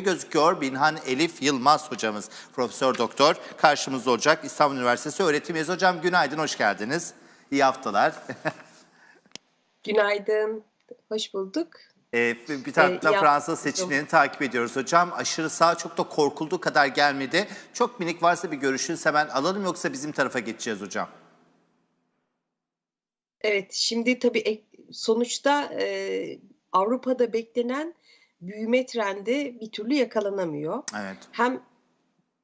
gözüküyor. Binhan Elif Yılmaz hocamız, Profesör Doktor karşımızda olacak. İstanbul Üniversitesi öğretim üyesi. Hocam günaydın, hoş geldiniz. İyi haftalar. Günaydın, hoş bulduk. Ee, bir taraftan Ee, Fransa seçimlerini takip ediyoruz hocam. Aşırı sağ çok da korkulduğu kadar gelmedi. Çok minik varsa bir görüşünüz hemen alalım yoksa bizim tarafa geçeceğiz hocam. Evet, şimdi tabii sonuçta e, Avrupa'da beklenen büyüme trendi bir türlü yakalanamıyor. Evet. Hem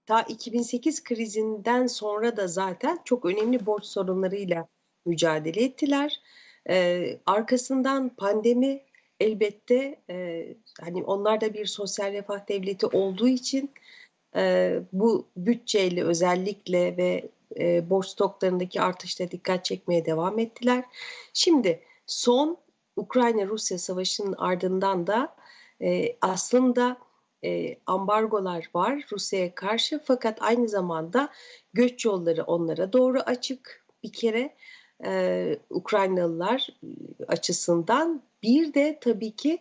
ta 2008 krizinden sonra da zaten çok önemli borç sorunlarıyla mücadele ettiler. Ee, arkasından pandemi elbette e, hani onlar da bir sosyal refah devleti olduğu için e, bu bütçeyle özellikle ve e, borç stoklarındaki artışla dikkat çekmeye devam ettiler. Şimdi son Ukrayna-Rusya savaşının ardından da e, aslında e, ambargolar var Rusya'ya karşı fakat aynı zamanda göç yolları onlara doğru açık bir kere e, Ukraynalılar açısından bir de tabii ki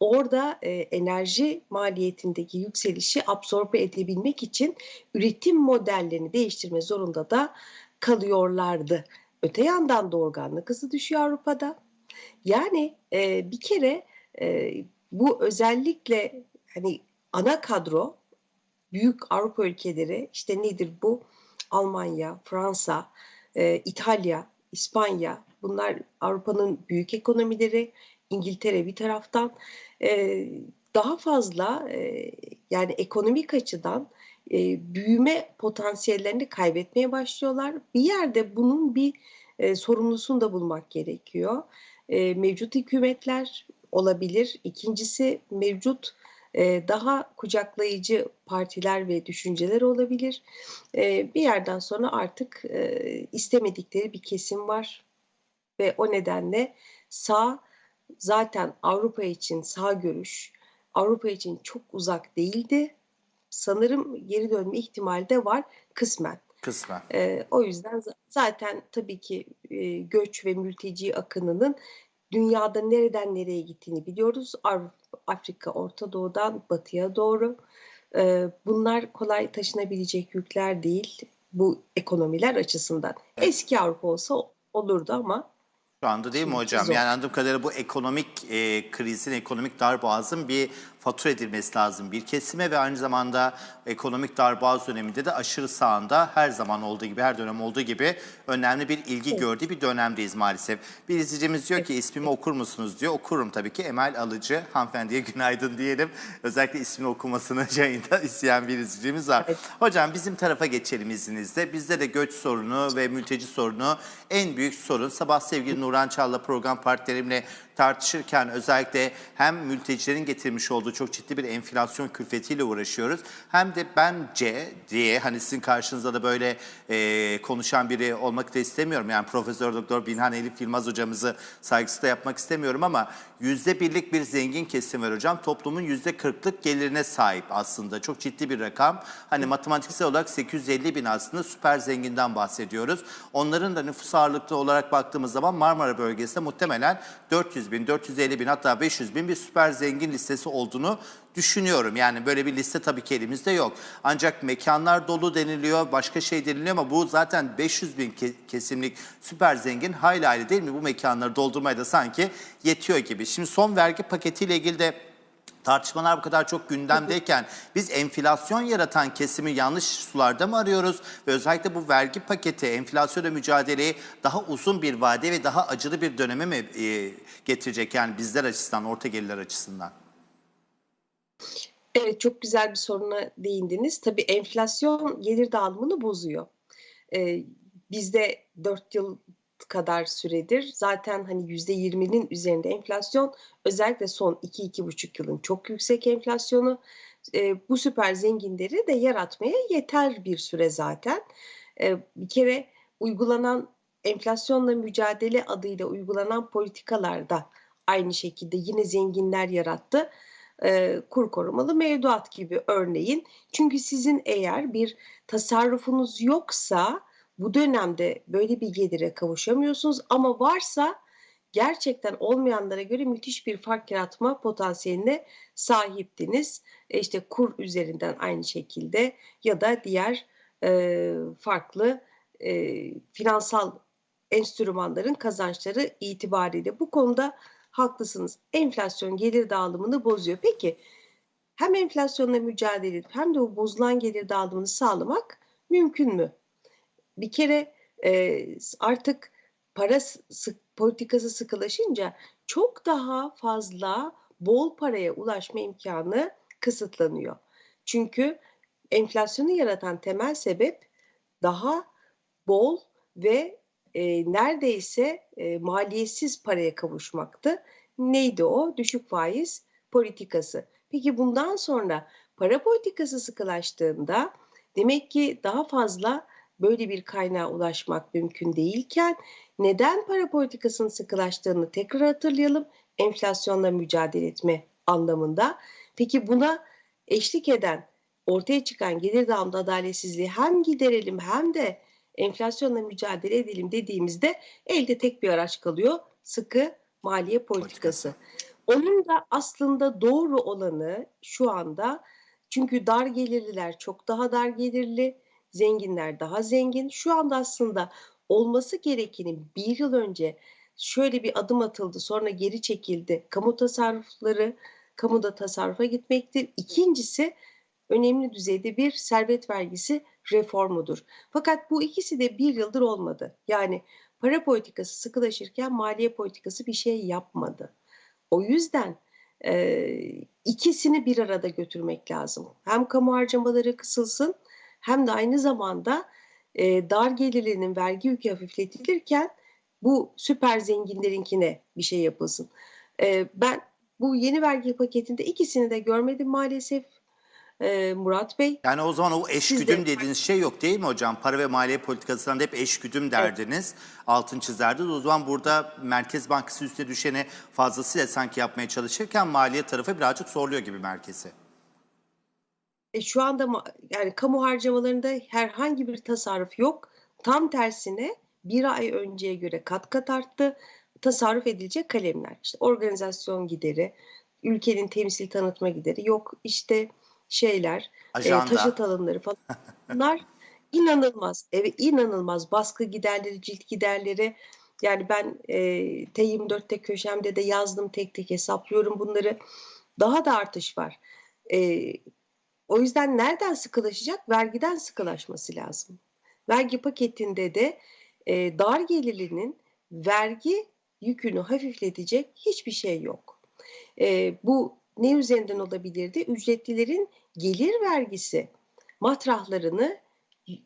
orada e, enerji maliyetindeki yükselişi absorbe edebilmek için üretim modellerini değiştirme zorunda da kalıyorlardı. Öte yandan doğurganlık hızı düşüyor Avrupa'da. Yani e, bir kere e, bu özellikle hani ana kadro büyük Avrupa ülkeleri işte nedir bu? Almanya, Fransa, e, İtalya, İspanya bunlar Avrupa'nın büyük ekonomileri. İngiltere bir taraftan e, daha fazla e, yani ekonomik açıdan e, büyüme potansiyellerini kaybetmeye başlıyorlar. Bir yerde bunun bir e, sorumlusunu da bulmak gerekiyor. E, mevcut hükümetler olabilir. İkincisi mevcut e, daha kucaklayıcı partiler ve düşünceler olabilir. E, bir yerden sonra artık e, istemedikleri bir kesim var ve o nedenle sağ zaten Avrupa için sağ görüş Avrupa için çok uzak değildi. Sanırım geri dönme ihtimali de var kısmen. Kısmen. O yüzden zaten tabii ki e, göç ve mülteci akınının dünyada nereden nereye gittiğini biliyoruz. Afrika, Orta Doğu'dan batıya doğru. Ee, bunlar kolay taşınabilecek yükler değil bu ekonomiler açısından. Evet. Eski Avrupa olsa olurdu ama Şu anda değil mi hocam? zor. Yani anladığım kadarıyla bu ekonomik e, krizin, ekonomik darboğazın bir fatura edilmesi lazım bir kesime ve aynı zamanda ekonomik darboğaz döneminde de aşırı sağında her zaman olduğu gibi, her dönem olduğu gibi önemli bir ilgi gördüğü bir dönemdeyiz maalesef. Bir izleyicimiz diyor ki ismimi okur musunuz diyor. Okurum tabii ki. Emel Alıcı. Hanımefendiye günaydın diyelim. Özellikle ismini okumasını yayında isteyen bir izleyicimiz var. Evet. Hocam bizim tarafa geçelim izninizle. Bizde de göç sorunu ve mülteci sorunu en büyük sorun. Sabah sevgili Nurhan Çağ'la program partnerimle tartışırken özellikle hem mültecilerin getirmiş olduğu çok ciddi bir enflasyon külfetiyle uğraşıyoruz. Hem de bence diye hani sizin karşınızda da böyle e, konuşan biri olmak da istemiyorum. Yani Profesör Doktor Binhan Elif Yılmaz hocamızı saygısı da yapmak istemiyorum ama yüzde birlik bir zengin kesim var hocam. Toplumun yüzde kırklık gelirine sahip aslında. Çok ciddi bir rakam. Hani matematiksel olarak 850 bin aslında süper zenginden bahsediyoruz. Onların da nüfus ağırlıklı olarak baktığımız zaman Marmara bölgesinde muhtemelen 400 bin, 450 bin hatta 500 bin bir süper zengin listesi olduğunu düşünüyorum. Yani böyle bir liste tabii ki elimizde yok. Ancak mekanlar dolu deniliyor, başka şey deniliyor ama bu zaten 500 bin ke- kesimlik süper zengin hayli hayli değil mi? Bu mekanları doldurmaya da sanki yetiyor gibi. Şimdi son vergi paketiyle ilgili de tartışmalar bu kadar çok gündemdeyken biz enflasyon yaratan kesimi yanlış sularda mı arıyoruz? Ve özellikle bu vergi paketi enflasyonla mücadeleyi daha uzun bir vade ve daha acılı bir döneme mi e, getirecek yani bizler açısından, orta gelirler açısından? Evet çok güzel bir soruna değindiniz. Tabii enflasyon gelir dağılımını bozuyor. Ee, bizde 4 yıl kadar süredir zaten hani %20'nin üzerinde enflasyon özellikle son 2-2,5 yılın çok yüksek enflasyonu e, bu süper zenginleri de yaratmaya yeter bir süre zaten. E, bir kere uygulanan enflasyonla mücadele adıyla uygulanan politikalarda aynı şekilde yine zenginler yarattı e, kur korumalı mevduat gibi örneğin. Çünkü sizin eğer bir tasarrufunuz yoksa bu dönemde böyle bir gelire kavuşamıyorsunuz ama varsa gerçekten olmayanlara göre müthiş bir fark yaratma potansiyeline sahiptiniz. E, işte kur üzerinden aynı şekilde ya da diğer e, farklı e, finansal enstrümanların kazançları itibariyle. Bu konuda haklısınız. Enflasyon gelir dağılımını bozuyor. Peki hem enflasyonla mücadele edip hem de o bozulan gelir dağılımını sağlamak mümkün mü? Bir kere e, artık para sık, politikası sıkılaşınca çok daha fazla bol paraya ulaşma imkanı kısıtlanıyor. Çünkü enflasyonu yaratan temel sebep daha bol ve e, neredeyse e, maliyetsiz paraya kavuşmaktı. Neydi o? Düşük faiz politikası. Peki bundan sonra para politikası sıkılaştığında demek ki daha fazla böyle bir kaynağa ulaşmak mümkün değilken neden para politikasının sıkılaştığını tekrar hatırlayalım. Enflasyonla mücadele etme anlamında. Peki buna eşlik eden ortaya çıkan gelir dağılımında adaletsizliği hem giderelim hem de enflasyonla mücadele edelim dediğimizde elde tek bir araç kalıyor. Sıkı maliye politikası. Onun da aslında doğru olanı şu anda çünkü dar gelirliler çok daha dar gelirli, zenginler daha zengin. Şu anda aslında olması gerekenin bir yıl önce şöyle bir adım atıldı sonra geri çekildi. Kamu tasarrufları, kamuda tasarrufa gitmektir. İkincisi önemli düzeyde bir servet vergisi reformudur. Fakat bu ikisi de bir yıldır olmadı. Yani para politikası sıkılaşırken maliye politikası bir şey yapmadı. O yüzden e, ikisini bir arada götürmek lazım. Hem kamu harcamaları kısılsın hem de aynı zamanda e, dar gelirlinin vergi yükü hafifletilirken bu süper zenginlerinkine bir şey yapılsın. E, ben bu yeni vergi paketinde ikisini de görmedim maalesef e, Murat Bey. Yani o zaman o eşgüdüm de- dediğiniz şey yok değil mi hocam? Para ve maliye politikasından da hep eşgüdüm derdiniz. Altın çizerdiniz. O zaman burada Merkez Bankası üstüne düşeni fazlasıyla sanki yapmaya çalışırken maliye tarafı birazcık zorluyor gibi merkezi. E, şu anda yani kamu harcamalarında herhangi bir tasarruf yok. Tam tersine bir ay önceye göre kat kat arttı. Tasarruf edilecek kalemler. İşte organizasyon gideri, ülkenin temsil tanıtma gideri, yok işte şeyler, e, taşıt alımları falan. Bunlar inanılmaz. Evet inanılmaz. Baskı giderleri, cilt giderleri. Yani ben e, T24'te köşemde de yazdım tek tek hesaplıyorum bunları. Daha da artış var. E, o yüzden nereden sıkılaşacak? Vergiden sıkılaşması lazım. Vergi paketinde de e, dar gelirlinin vergi yükünü hafifletecek hiçbir şey yok. E, bu ne üzerinden olabilirdi? Ücretlilerin gelir vergisi matrahlarını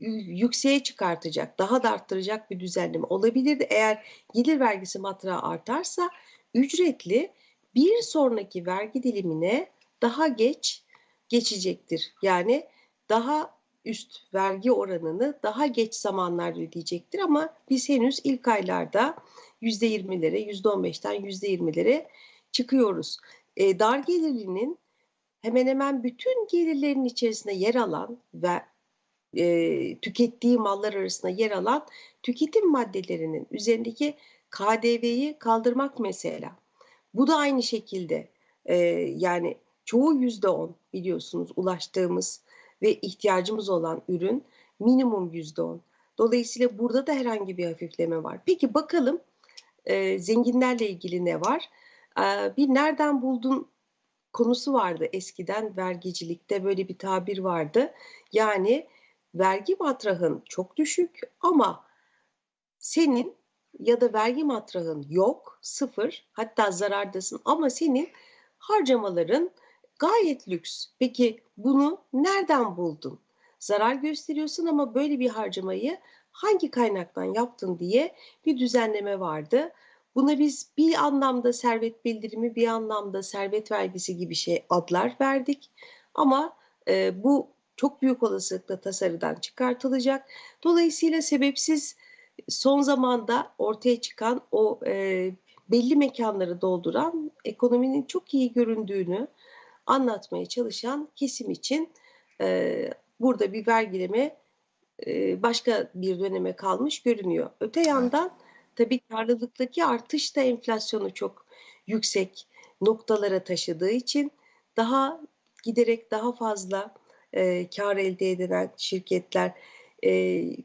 yükseğe çıkartacak, daha da arttıracak bir düzenleme olabilirdi. Eğer gelir vergisi matrağı artarsa ücretli bir sonraki vergi dilimine daha geç geçecektir. Yani daha üst vergi oranını daha geç zamanlarda ödeyecektir ama biz henüz ilk aylarda %20'lere, %15'ten %20'lere çıkıyoruz. E, dar gelirlinin hemen hemen bütün gelirlerin içerisinde yer alan ve e, tükettiği mallar arasında yer alan tüketim maddelerinin üzerindeki KDV'yi kaldırmak mesela. Bu da aynı şekilde e, yani çoğu yüzde on biliyorsunuz ulaştığımız ve ihtiyacımız olan ürün minimum yüzde on. Dolayısıyla burada da herhangi bir hafifleme var. Peki bakalım e, zenginlerle ilgili ne var? E, bir nereden buldun konusu vardı eskiden vergicilikte böyle bir tabir vardı. Yani vergi matrahın çok düşük ama senin ya da vergi matrahın yok, sıfır, hatta zarardasın ama senin harcamaların gayet lüks. Peki bunu nereden buldun? Zarar gösteriyorsun ama böyle bir harcamayı hangi kaynaktan yaptın diye bir düzenleme vardı. Buna biz bir anlamda servet bildirimi, bir anlamda servet vergisi gibi şey adlar verdik. Ama e, bu çok büyük olasılıkla tasarıdan çıkartılacak. Dolayısıyla sebepsiz son zamanda ortaya çıkan o e, belli mekanları dolduran ekonominin çok iyi göründüğünü anlatmaya çalışan kesim için e, burada bir vergileme e, başka bir döneme kalmış görünüyor. Öte yandan Tabii karlılıktaki artış da enflasyonu çok yüksek noktalara taşıdığı için daha giderek daha fazla eee kâr elde eden şirketler eee,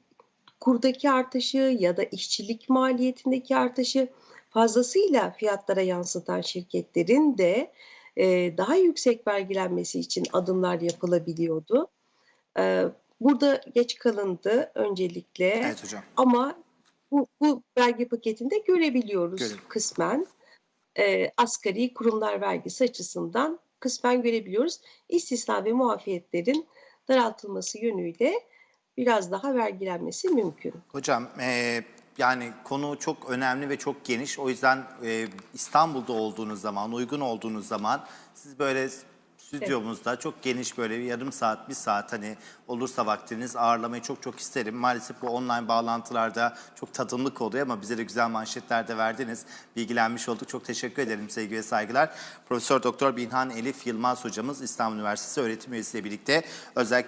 kurdaki artışı ya da işçilik maliyetindeki artışı fazlasıyla fiyatlara yansıtan şirketlerin de eee, daha yüksek vergilenmesi için adımlar yapılabiliyordu. Eee, burada geç kalındı öncelikle Evet hocam. ama bu, bu vergi paketinde görebiliyoruz Görelim. kısmen. Eee, asgari kurumlar vergisi açısından kısmen görebiliyoruz. İstisna ve muafiyetlerin daraltılması yönüyle biraz daha vergilenmesi mümkün. Hocam eee, yani konu çok önemli ve çok geniş. O yüzden eee, İstanbul'da olduğunuz zaman, uygun olduğunuz zaman siz böyle stüdyomuzda çok geniş böyle bir yarım saat, bir saat hani olursa vaktiniz ağırlamayı çok çok isterim. Maalesef bu online bağlantılarda çok tadımlık oluyor ama bize de güzel manşetler de verdiniz. Bilgilenmiş olduk. Çok teşekkür ederim sevgi ve saygılar. Profesör Doktor Binhan Elif Yılmaz hocamız İstanbul Üniversitesi öğretim üyesiyle birlikte özellikle